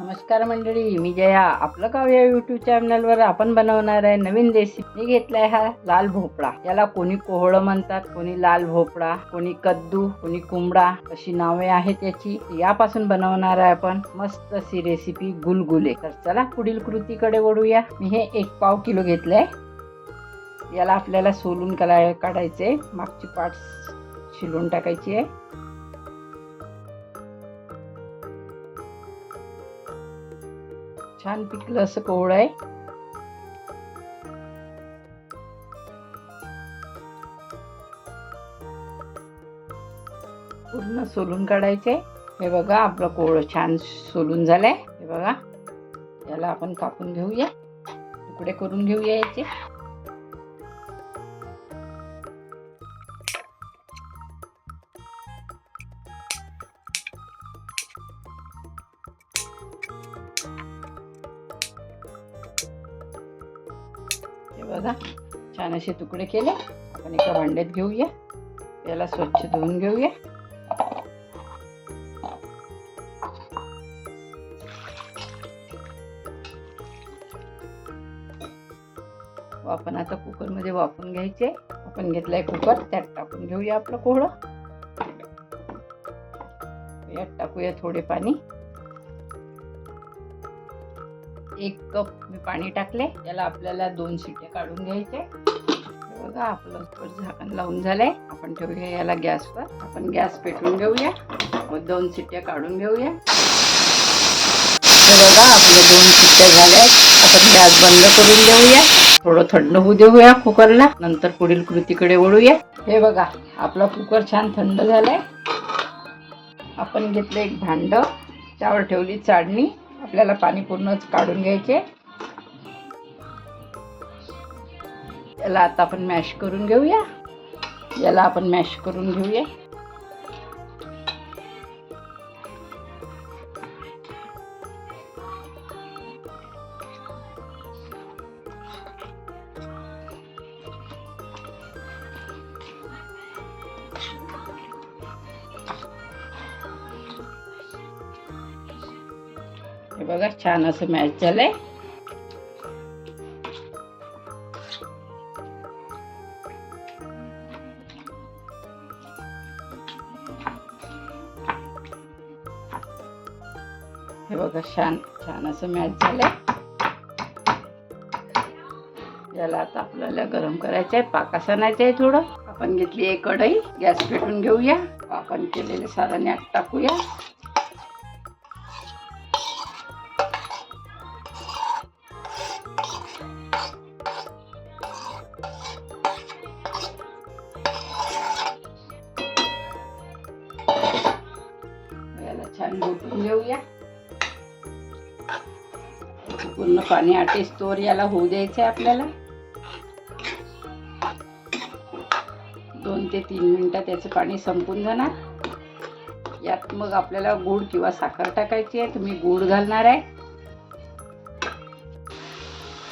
नमस्कार मंडळी मी जया. आपलं गाव या युट्यूब चॅनलवर आपण बनवणार आहे नवीन रेसिपी मी घेतलाय हा लाल भोपळा. याला कोणी कोहळ म्हणतात कोणी लाल भोपळा कोणी कद्दू कोणी कुंबडा अशी नावे आहेत याची. यापासून बनवणार आहे आपण मस्त अशी रेसिपी गुलगुले. तर चला पुढील कृतीकडे वळूया. मी हे एक पाव किलो घेतलंय. याला आपल्याला सोलून कला काढायचे मागची पाठ शिलून टाकायची आहे. छान पिकलं असं कोवळं आहे. पूर्ण सोलून काढायचे. हे बघा आपलं कोवळं छान सोलून झालंय. हे बघा याला आपण कापून घेऊया. तुकडे करून घेऊया याचे. हे बघा छान असे तुकडे केले. आपण एका भांड्यात घेऊया. याला स्वच्छ धुवून घेऊया. हो, आपण आता कुकरमध्ये वापरून घ्यायचे. आपण घेतलाय कुकर त्यात टाकून घेऊया आपलं कोहळं. यात टाकूया थोडे पाणी. एक कप मी पाणी टाकले. याला आपल्याला दोन शिट्या काढून घ्यायचे. बघा आपलं झाकण लावून झालंय. आपण ठेवूया याला गॅसवर. आपण गॅस पेटवून घेऊया. व दोन शिट्ट्या काढून घेऊया. हे बघा आपल्या दोन शिट्ट्या झाल्या. आपण गॅस बंद करून देऊया थोडं थंड होऊ देऊया कुकरला. नंतर पुढील कृतीकडे वळूया. हे बघा आपला कुकर छान थंड झालाय. आपण घेतलं एक भांड. त्यावर ठेवली चाळणी. आपल्याला पाणी पूर्णच काढून घ्यायचे. याला आता आपण मॅश करून घेऊया. याला आपण मॅश करून घेऊया. हे बघा छान असं मॅच झालंय. हे बघा छान छान असं मॅच झालंय. याला आता आपल्याला गरम करायचं आहे पाका सणायचं आहे थोडं. आपण घेतली एक कढई गॅस पेटून घेऊया. आपण केलेले सारण यात टाकूया. छान घोटून घेऊया पूर्ण पाणी आटेस तोवर याला होऊ द्यायचं आहे आपल्याला दोन ते तीन मिनिटात त्याचं पाणी संपून जाणार यात मग आपल्याला गूळ किंवा साखर टाकायची आहे तुम्ही गूळ घालणार आहे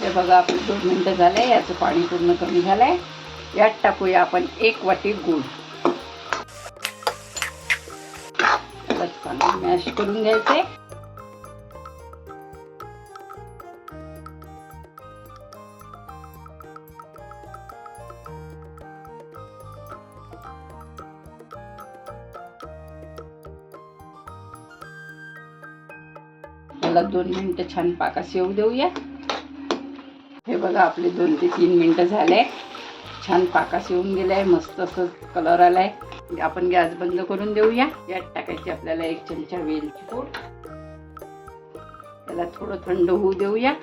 हे बघा आपलं दोन मिनटं झालं आहे याचं पाणी पूर्ण कमी झालंय यात टाकूया आपण एक वाटी गूळ मॅश करून घ्यायचे. त्याला दोन मिनटं छान पाकास येऊ देऊया. हे बघा आपले दोन ते तीन मिनटं झाले. छान पाकास येऊन गेलाय मस्त असं कलर आलाय. आपण गॅस बंद करून देऊया. यात टाकायची आपल्याला एक चमचा वेलची पूड त्याला थोडं थंड होऊ देऊया.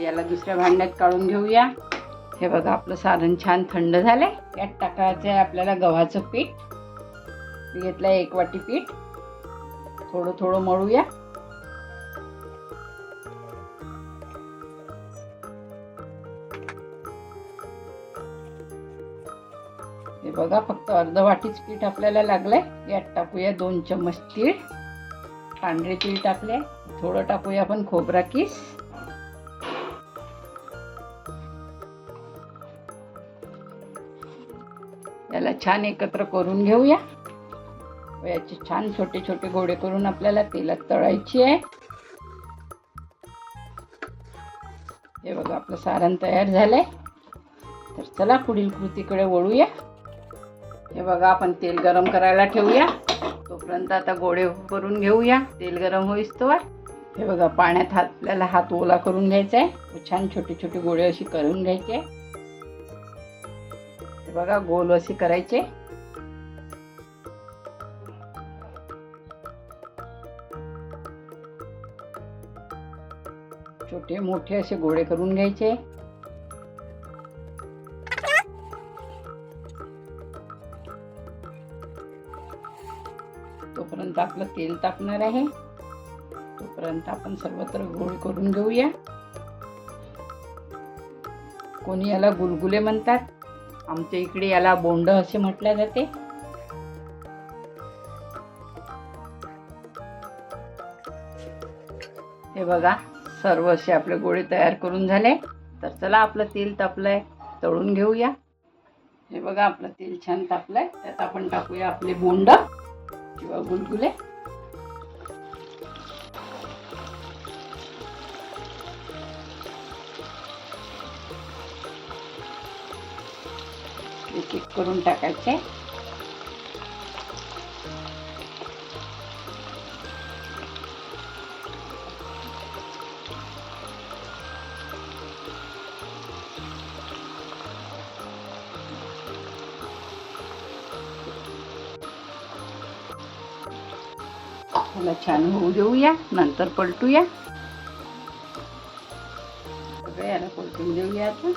याला दुसऱ्या भांड्यात काढून घेऊया. हे बघा आपलं सारण छान थंड झालंय. यात टाकायचं आहे आपल्याला गव्हाचं पीठ. घेतलं एक वाटी पीठ. थोडं थोडं मळूया. बघा फक्त अर्ध वाटीच पीठ आपल्याला लागलंय. यात टाकूया दोन चम्मच तीळ. पांढरे तीळ टाकले. थोडं टाकूया आपण खोबरा किस. याला छान एकत्र करून घेऊया. याचे छान छोटे छोटे गोळे करून आपल्याला तेलात तळायची आहे. हे बघा आपलं सारण तयार झालंय. तर चला पुढील कृतीकडे वळूया. हे बघा आपण तेल गरम करायला ठेवूया. तोपर्यंत आता गोळे करून घेऊया. तेल गरम होईस तोवर हे बघा पाण्यात हात आपल्याला हात ओला करून घ्यायचा आहे. छान छोटे छोटे गोळे अशी करून घ्यायचे हे बघा गोल असे करायचे छोटे मोठे असे गोळे करून घ्यायचे. तोपर्यंत आपलं तेल तापणार आहे. तोपर्यंत आपण सर्वत्र गोळ करून घेऊया. कोणी याला गुलगुले म्हणतात. आमच्या इकडे याला बोंड असे म्हटले जाते. हे बघा सर्व असे आपले गोळे तयार करून झाले. तर चला आपलं तेल तापलंय तळून घेऊया. हे बघा आपलं तेल छान तापलंय. त्यात आपण टाकूया आपले बोंड. किंवा गुलगुले. एक एक करून टाकायचे. थोडा छान होऊ देऊया नंतर पलटूया. सगळं याला पलटून देऊया आता.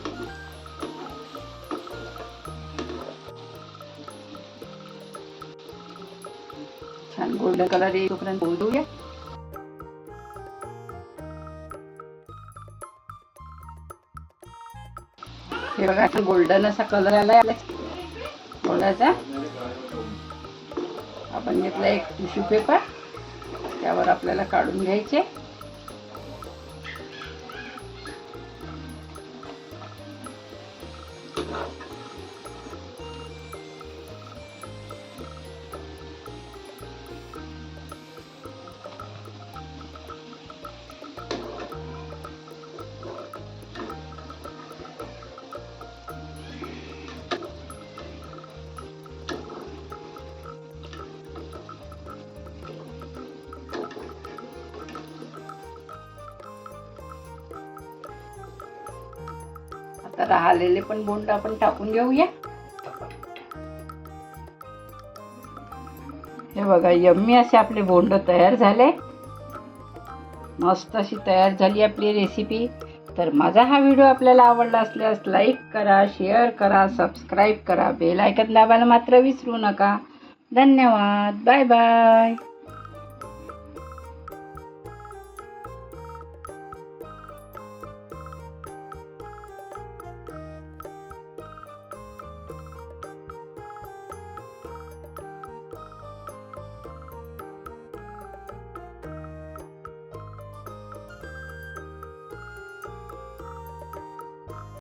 छान गोल्डन कलर येईपर्यंत होऊ देऊया. हे बघा आता गोल्डन असा कलर आलाय गोल्डाचा आपण घेतला एक टिश्यू पेपर. त्यावर आपल्याला काढून घ्यायचे. तर राहिलेले पण बोंड आपण टाकून घेऊया. हे बघा यम्मी असे आपले बोंड तयार झाले. मस्त अशी तयार झाली आपली रेसिपी तर माझा हा व्हिडिओ आपल्याला आवडला असल्यास लाईक करा शेअर करा सबस्क्राईब करा. बेल ऐकत दाबायला मात्र विसरू नका. धन्यवाद. Bye bye